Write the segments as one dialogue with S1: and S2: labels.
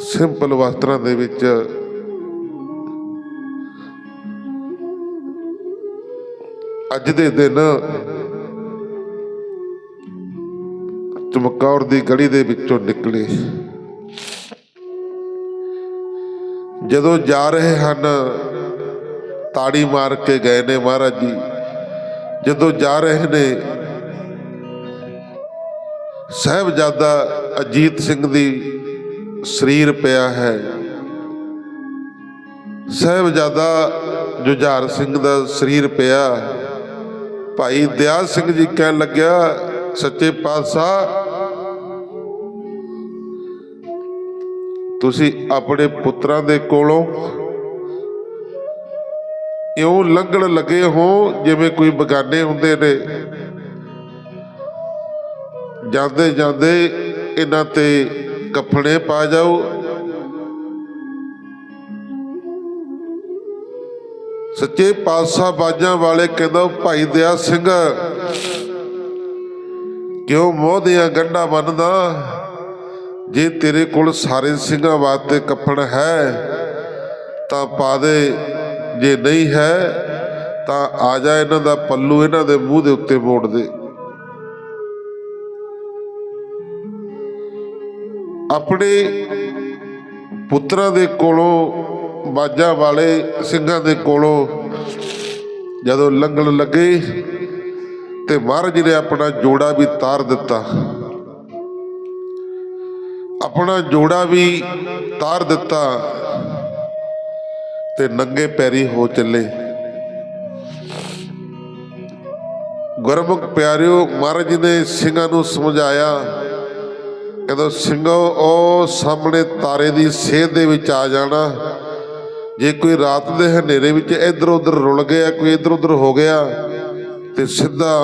S1: Simple ਵਸਤਰਾਂ ਦੇ ਵਿੱਚ ਅੱਜ ਦੇ ਦਿਨ ਚਮਕੌਰ ਦੀ ਗਲੀ ਦੇ ਵਿੱਚੋਂ ਨਿਕਲੇ। ਜਦੋਂ ਜਾ ਰਹੇ ਹਨ, ਤਾੜੀ ਮਾਰ ਕੇ ਗਏ ਨੇ ਮਹਾਰਾਜ ਜੀ। ਜਦੋਂ ਜਾ ਰਹੇ ਨੇ, ਸਾਹਿਬਜ਼ਾਦਾ ਅਜੀਤ ਸਿੰਘ ਦੀ ਸਰੀਰ ਪਿਆ ਹੈ। ਸਾਹਿਬਜ਼ਾਦਾ ਜੁਝਾਰ ਸਿੰਘ ਦਾ ਸਰੀਰ ਪਿਆ। ਭਾਈ ਦਿਆਲ ਸਿੰਘ ਜੀ ਕਹਿਣ ਲੱਗਿਆ, ਸੱਚੇ ਪਾਤਸ਼ਾਹ, ਤੁਸੀਂ ਆਪਣੇ ਪੁੱਤਰਾਂ ਦੇ ਕੋਲੋਂ ਇਉਂ ਲੰਘਣ ਲੱਗੇ ਹੋ ਜਿਵੇਂ ਕੋਈ ਬਗਾਨੇ ਹੁੰਦੇ ਨੇ। ਜਾਂਦੇ ਜਾਂਦੇ ਇਹਨਾਂ ਤੇ ਕੱਫੜੇ ਪਾ ਜਾਓ। ਸੱਚੇ ਪਾਤਸ਼ਾਹ ਬਾਜਾਂ ਵਾਲੇ ਕਹਿੰਦਾ, ਭਾਈ ਦਇਆ ਸਿੰਘ, ਕਿਉਂ ਮੋਹ ਦੀਆਂ ਗੰਢਾਂ ਬੰਨਦਾ? ਜੇ ਤੇਰੇ ਕੋਲ ਸਾਰੇ ਸਿੰਘਾਂ ਵਾਸਤੇ ਕੱਫਣ ਹੈ, ਤਾਂ ਪਾ ਦੇ। ਜੇ ਨਹੀਂ ਹੈ, ਤਾਂ ਆ ਜਾ ਇਹਨਾਂ ਦਾ ਪੱਲੂ ਇਹਨਾਂ ਦੇ ਮੂੰਹ ਦੇ ਉੱਤੇ ਮੋੜ ਦੇ। ਆਪਣੇ ਪੁੱਤਰਾਂ ਦੇ ਕੋਲੋਂ, ਬਾਜਾਂ ਵਾਲੇ ਸਿੰਘਾਂ ਦੇ ਕੋਲੋਂ ਜਦੋਂ ਲੰਗਣ ਲੱਗੇ ਤੇ ਮਹਾਰਾਜ ਨੇ ਆਪਣਾ ਜੋੜਾ ਵੀ ਤਾਰ ਦਿੱਤਾ। ਆਪਣਾ ਜੋੜਾ ਵੀ ਤਾਰ ਦਿੱਤਾ ਤੇ ਨੰਗੇ ਪੈਰੀ ਹੋ ਚੱਲੇ। ਗੁਰਮੁਖ ਪਿਆਰਿਓ, ਮਹਾਰਾਜ ਨੇ ਸਿੰਘਾਂ ਨੂੰ ਸਮਝਾਇਆ ਕਹਿੰਦਾ, ਸਿੰਘੋ, ਉਹ ਸਾਹਮਣੇ ਤਾਰੇ ਦੀ ਸੇਧ ਦੇ ਵਿੱਚ ਆ ਜਾਣਾ। ਜੇ ਕੋਈ ਰਾਤ ਦੇ ਹਨੇਰੇ ਵਿੱਚ ਇੱਧਰ ਉੱਧਰ ਰੁਲ ਗਿਆ, ਕੋਈ ਇੱਧਰ ਉੱਧਰ ਹੋ ਗਿਆ, ਤੇ ਸਿੱਧਾ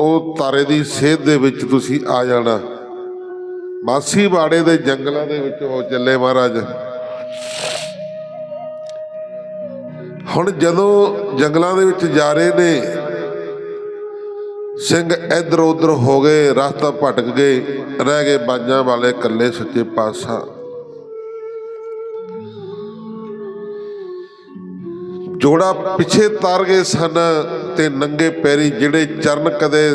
S1: ਉਹ ਤਾਰੇ ਦੀ ਸੇਧ ਦੇ ਵਿੱਚ ਤੁਸੀਂ ਆ ਜਾਣਾ। ਮਾਸੀ ਬਾੜੇ ਦੇ ਜੰਗਲਾਂ ਦੇ ਵਿੱਚ ਹੋ ਚੱਲੇ ਮਹਾਰਾਜ। ਹੁਣ ਜਦੋਂ ਜੰਗਲਾਂ ਦੇ ਵਿੱਚ ਜਾ ਰਹੇ ਨੇ ਸਿੰਘ ਇਧਰ ਉਧਰ ਹੋ ਗਏ, ਰਸਤਾ ਭਟਕ ਗਏ, ਰਹਿ ਗਏ ਬਾਜਾਂ ਵਾਲੇ ਇਕੱਲੇ ਸੱਚੇ ਪਾਤਸ਼ਾਹ। ਜੋੜਾ ਪਿੱਛੇ ਤਾਰ ਗਏ ਸਨ ਤੇ ਨੰਗੇ ਪੈਰੀ ਜਿਹੜੇ ਚਰਨ ਕਦੇ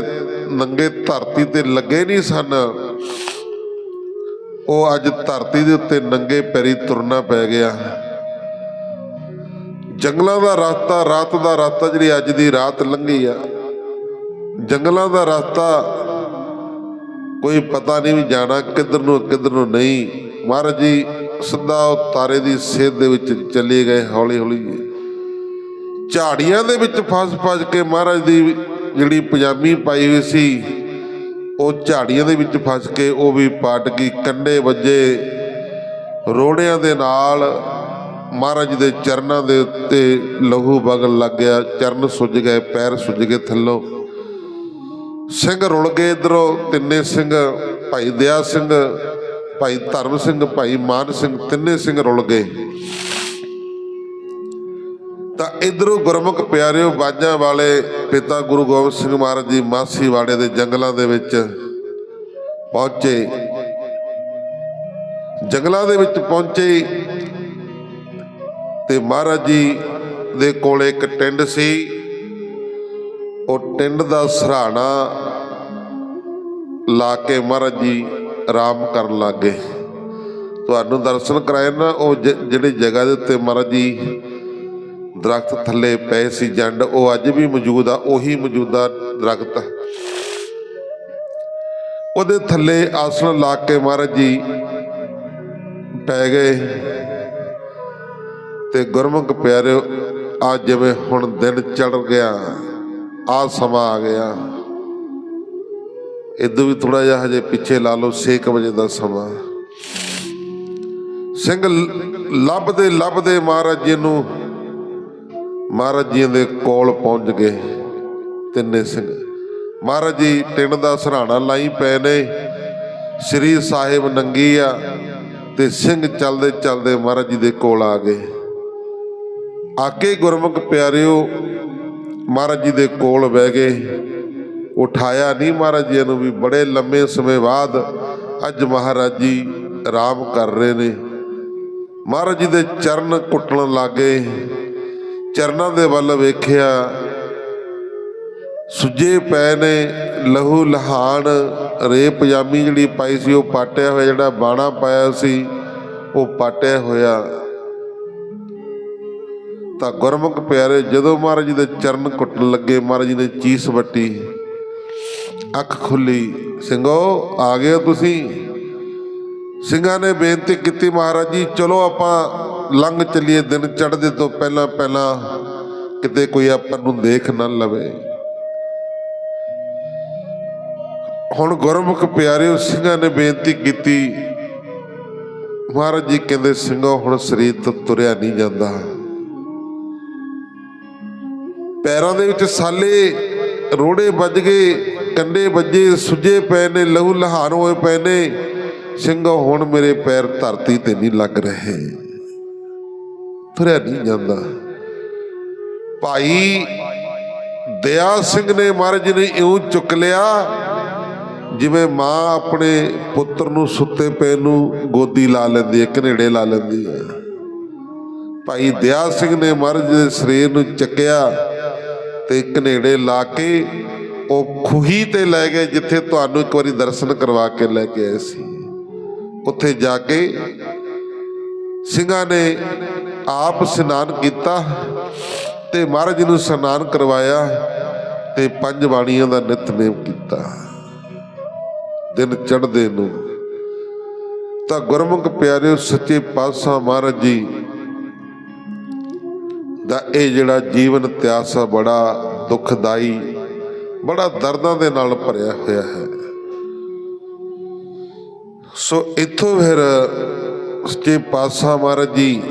S1: ਨੰਗੇ ਧਰਤੀ ਤੇ ਲੱਗੇ ਨਹੀਂ ਸਨ, ਉਹ ਅੱਜ ਧਰਤੀ ਦੇ ਉੱਤੇ ਨੰਗੇ ਪੈਰੀ ਤੁਰਨਾ ਪੈ ਗਿਆ। ਜੰਗਲਾਂ ਦਾ ਰਸਤਾ, ਰਾਤ ਦਾ ਰਸਤਾ ਜਿਹੜੀ ਅੱਜ ਦੀ ਰਾਤ ਲੰਘੀ ਆ। ਜੰਗਲਾਂ ਦਾ ਰਸਤਾ ਕੋਈ ਪਤਾ ਨਹੀਂ ਵੀ ਜਾਣਾ ਕਿੱਧਰ ਨੂੰ ਕਿੱਧਰ ਨੂੰ ਨਹੀਂ। ਮਹਾਰਾਜ ਜੀ, ਸਿੱਧਾ ਉਹ ਤਾਰੇ ਦੀ ਸੇਧ ਦੇ ਵਿੱਚ ਚਲੇ ਗਏ ਹੌਲੀ ਹੌਲੀ ਝਾੜੀਆਂ ਦੇ ਵਿੱਚ ਫਸ ਫਸ ਕੇ ਮਹਾਰਾਜ ਦੀ ਜਿਹੜੀ ਪਜਾਮੀ ਪਾਈ ਹੋਈ ਸੀ, ਉਹ ਝਾੜੀਆਂ ਦੇ ਵਿੱਚ ਫਸ ਕੇ ਉਹ ਵੀ ਪਾਟ ਗਈ। ਕੰਡੇ ਵੱਜੇ, ਰੋੜਿਆਂ ਦੇ ਨਾਲ ਮਹਾਰਾਜ ਦੇ ਚਰਨਾਂ ਦੇ ਉੱਤੇ ਲਹੂ ਵਗਣ ਲੱਗ ਗਿਆ। ਚਰਨ ਸੁੱਜ ਗਏ, ਪੈਰ ਸੁੱਜ ਗਏ ਥੱਲੋਂ। ਸਿੰਘ ਰੁਲ ਗਏ ਇਧਰੋਂ, ਤਿੰਨੇ ਸਿੰਘ, ਭਾਈ ਦਇਆ ਸਿੰਘ, ਭਾਈ ਧਰਮ ਸਿੰਘ, ਭਾਈ ਮਾਨ ਸਿੰਘ, ਤਿੰਨੇ ਸਿੰਘ ਰੁਲ ਗਏ। ਤਾਂ ਇਧਰੋਂ ਗੁਰਮੁਖ ਪਿਆਰਿਓ, ਬਾਜਾਂ ਵਾਲੇ ਪਿਤਾ ਗੁਰੂ ਗੋਬਿੰਦ ਸਿੰਘ ਮਹਾਰਾਜ ਜੀ ਮਾਸੀ ਵਾੜੇ ਦੇ ਜੰਗਲਾਂ ਦੇ ਵਿੱਚ ਪਹੁੰਚੇ। ਜੰਗਲਾਂ ਦੇ ਵਿੱਚ ਪਹੁੰਚੇ ਤੇ ਮਹਾਰਾਜ ਜੀ ਦੇ ਕੋਲੇ ਇੱਕ ਟਿੰਡ ਸੀ। ਉਹ ਟਿੰਡ ਦਾ ਸਰਾਣਾ ਲਾ ਕੇ ਮਹਾਰਾਜ ਜੀ ਆਰਾਮ ਕਰਨ ਲੱਗੇ ਤੁਹਾਨੂੰ ਦਰਸ਼ਨ ਕਰਾਏ ਨਾ, ਉਹ ਜਿਹੜੀ ਜਗ੍ਹਾ ਦੇ ਉੱਤੇ ਮਹਾਰਾਜ ਜੀ ਦਰਖਤ ਥੱਲੇ ਪਏ ਸੀ, ਜੰਡ, ਉਹ ਅੱਜ ਵੀ ਮੌਜੂਦ ਆ, ਉਹੀ ਮੌਜੂਦਾ ਦਰਖਤ। ਉਹਦੇ ਥੱਲੇ ਆਸਣ ਲਾ ਕੇ ਮਹਾਰਾਜ ਜੀ ਪੈ ਗਏ। ਤੇ ਗੁਰਮੁਖ ਪਿਆਰਿਓ ਆ ਜਿਵੇਂ ਹੁਣ ਦਿਨ ਚੜ ਗਿਆ ਆ ਸਮਾਂ ਆ ਗਿਆ। ਇਦੋਂ ਵੀ ਥੋੜਾ ਜਿਹਾ ਹਜੇ ਪਿੱਛੇ ਲਾ ਲਓ 6 ਵਜੇ ਦਾ ਸਮਾਂ। ਸਿੰਘ ਲੱਭਦੇ ਲੱਭਦੇ ਮਹਾਰਾਜ ਜੀ ਨੂੰ, ਮਹਾਰਾਜ ਜੀ ਦੇ ਕੋਲ ਪਹੁੰਚ ਗਏ ਤਿੰਨੇ ਸਿੰਘ। ਮਹਾਰਾਜ ਜੀ ਟਿੰਡ ਦਾ ਸਰਾਣਾ ਲਾਈ ਪਏ ਨੇ, ਸ੍ਰੀ ਸਾਹਿਬ ਨੰਗੀ ਆ ਤੇ ਸਿੰਘ ਚਲਦੇ ਚਲਦੇ ਮਹਾਰਾਜ ਜੀ ਦੇ ਕੋਲ ਆ ਗਏ। ਆਕੇ ਗੁਰਮੁਖ ਪਿਆਰਿਓ, ਮਹਾਰਾਜ ਜੀ ਦੇ ਕੋਲ ਬਹਿ ਗਏ। ਉਠਾਇਆ ਨਹੀਂ ਮਹਾਰਾਜ ਜੀ ਨੂੰ ਵੀ, ਬੜੇ ਲੰਮੇ ਸਮੇਂ ਬਾਅਦ ਅੱਜ ਮਹਾਰਾਜ ਜੀ ਆਰਾਮ ਕਰ ਰਹੇ ਨੇ। ਮਹਾਰਾਜ ਜੀ ਦੇ ਚਰਨ ਕੁੱਟਣ ਲੱਗੇ। ਚਰਨਾਂ ਦੇ ਵੱਲ ਵੇਖਿਆ, ਸੁੱਜੇ ਪੈ ਨੇ ਲਹੂ ਲਹਾਨ ਰੇ ਪਜਾਮੀ ਜਿਹੜੀ ਪਾਈ ਸੀ, ਉਹ ਪਾਟਿਆ ਹੋਇਆ, ਜਿਹੜਾ ਬਾਣਾ ਪਾਇਆ ਸੀ, ਉਹ ਪਾਟਿਆ ਹੋਇਆ। ਤਾਂ ਗੁਰਮੁਖ ਪਿਆਰੇ, ਜਦੋਂ ਮਹਾਰਾਜ ਜੀ ਦੇ ਚਰਨ ਕੁੱਟਣ ਲੱਗੇ, ਮਹਾਰਾਜ ਜੀ ਨੇ ਚੀਸ ਵੱਟੀ। ਅੱਖ ਖੁੱਲੀ, ਸਿੰਘੋ, ਆ ਗਏ ਹੋ ਤੁਸੀਂ। ਸਿੰਘਾਂ ਨੇ ਬੇਨਤੀ ਕੀਤੀ ਮਹਾਰਾਜ ਜੀ, ਚਲੋ ਆਪਾਂ ਲੰਘ ਚੱਲੀਏ, ਦਿਨ ਚੜ੍ਹਦੇ ਤੋਂ ਪਹਿਲਾਂ ਪਹਿਲਾਂ ਕਿਤੇ ਕੋਈ ਆਪਾਂ ਨੂੰ ਦੇਖ ਨਾ ਲਵੇ। ਹੁਣ ਗੁਰਮੁਖ ਪਿਆਰਿਓ, ਸਿੰਘਾਂ ਨੇ ਬੇਨਤੀ ਕੀਤੀ। ਮਹਾਰਾਜ ਜੀ ਕਹਿੰਦੇ, ਸਿੰਘੋ, ਹੁਣ ਸਰੀਰ ਤੋਂ ਤੁਰਿਆ ਨਹੀਂ ਜਾਂਦਾ। ਪੈਰਾਂ ਦੇ ਵਿੱਚ ਸਾਲੇ ਰੋੜੇ ਵੱਜ ਗਏ। ਕੰਡੇ ਵੱਜੇ, ਸੁੱਜੇ ਪਏ ਨੇ, ਲਹੂ ਲਹਾਨ ਹੋਏ ਪਏ ਨੇ। ਸਿੰਘੋ, ਹੁਣ ਮੇਰੇ ਪੈਰ ਧਰਤੀ ਤੇ ਨਹੀਂ ਲੱਗ ਰਹੇ। ਤੁਰਿਆ ਨਹੀਂ ਜਾਂਦਾ। ਭਾਈ, ਦਇਆ ਸਿੰਘ ਨੇ ਮਹਾਰਾਜ ਨੇ ਇਉਂ ਚੁੱਕ ਲਿਆ, ਜਿਵੇਂ ਮਾਂ ਆਪਣੇ ਪੁੱਤਰ ਨੂੰ ਸੁੱਤੇ ਪਏ ਨੂੰ ਗੋਦੀ ਲਾ ਲੈਂਦੀ ਹੈ, ਘਨੇੜੇ ਲਾ ਲੈਂਦੀ ਹੈ। ਭਾਈ, ਦਇਆ ਸਿੰਘ ਨੇ ਮਹਾਰਾਜ ਦੇ ਸਰੀਰ ਨੂੰ ਚੱਕਿਆ ਤੇ ਘਨੇੜੇ ਲਾ ਕੇ ਉਹ ਖੁਹੀ ਤੇ ਲੈ ਗਏ ਜਿੱਥੇ ਤੁਹਾਨੂੰ ਇੱਕ ਵਾਰੀ ਦਰਸ਼ਨ ਕਰਵਾ ਕੇ ਲੈ ਕੇ ਆਏ ਸੀ। ਉੱਥੇ ਜਾ ਕੇ ਸਿੰਘਾਂ ਨੇ ਆਪ ਇਸ਼ਨਾਨ ਕੀਤਾ ਤੇ ਮਹਾਰਾਜ ਨੂੰ ਇਸ਼ਨਾਨ ਕਰਵਾਇਆ ਤੇ ਪੰਜ ਬਾਣੀਆਂ ਦਾ ਨਿਤਨੇਮ ਕੀਤਾ। ਦਿਨ ਚੜ੍ਹਦੇ ਨੂੰ ਤਾਂ ਗੁਰਮੁਖ ਪਿਆਰਿਓ, ਸੱਚੇ ਪਾਤਸ਼ਾਹ ਮਹਾਰਾਜ ਜੀ ਦਾ ਇਹ ਜਿਹੜਾ ਜੀਵਨ ਇਤਿਹਾਸ ਬੜਾ ਦੁਖਦਾਈ ਬੜਾ ਦਰਦਾਂ ਦੇ ਨਾਲ ਭਰਿਆ ਹੋਇਆ ਹੈ। ਸੋ ਇੱਥੋਂ ਫਿਰ ਸੱਚੇ ਪਾਤਸ਼ਾਹ ਮਹਾਰਾਜ ਜੀ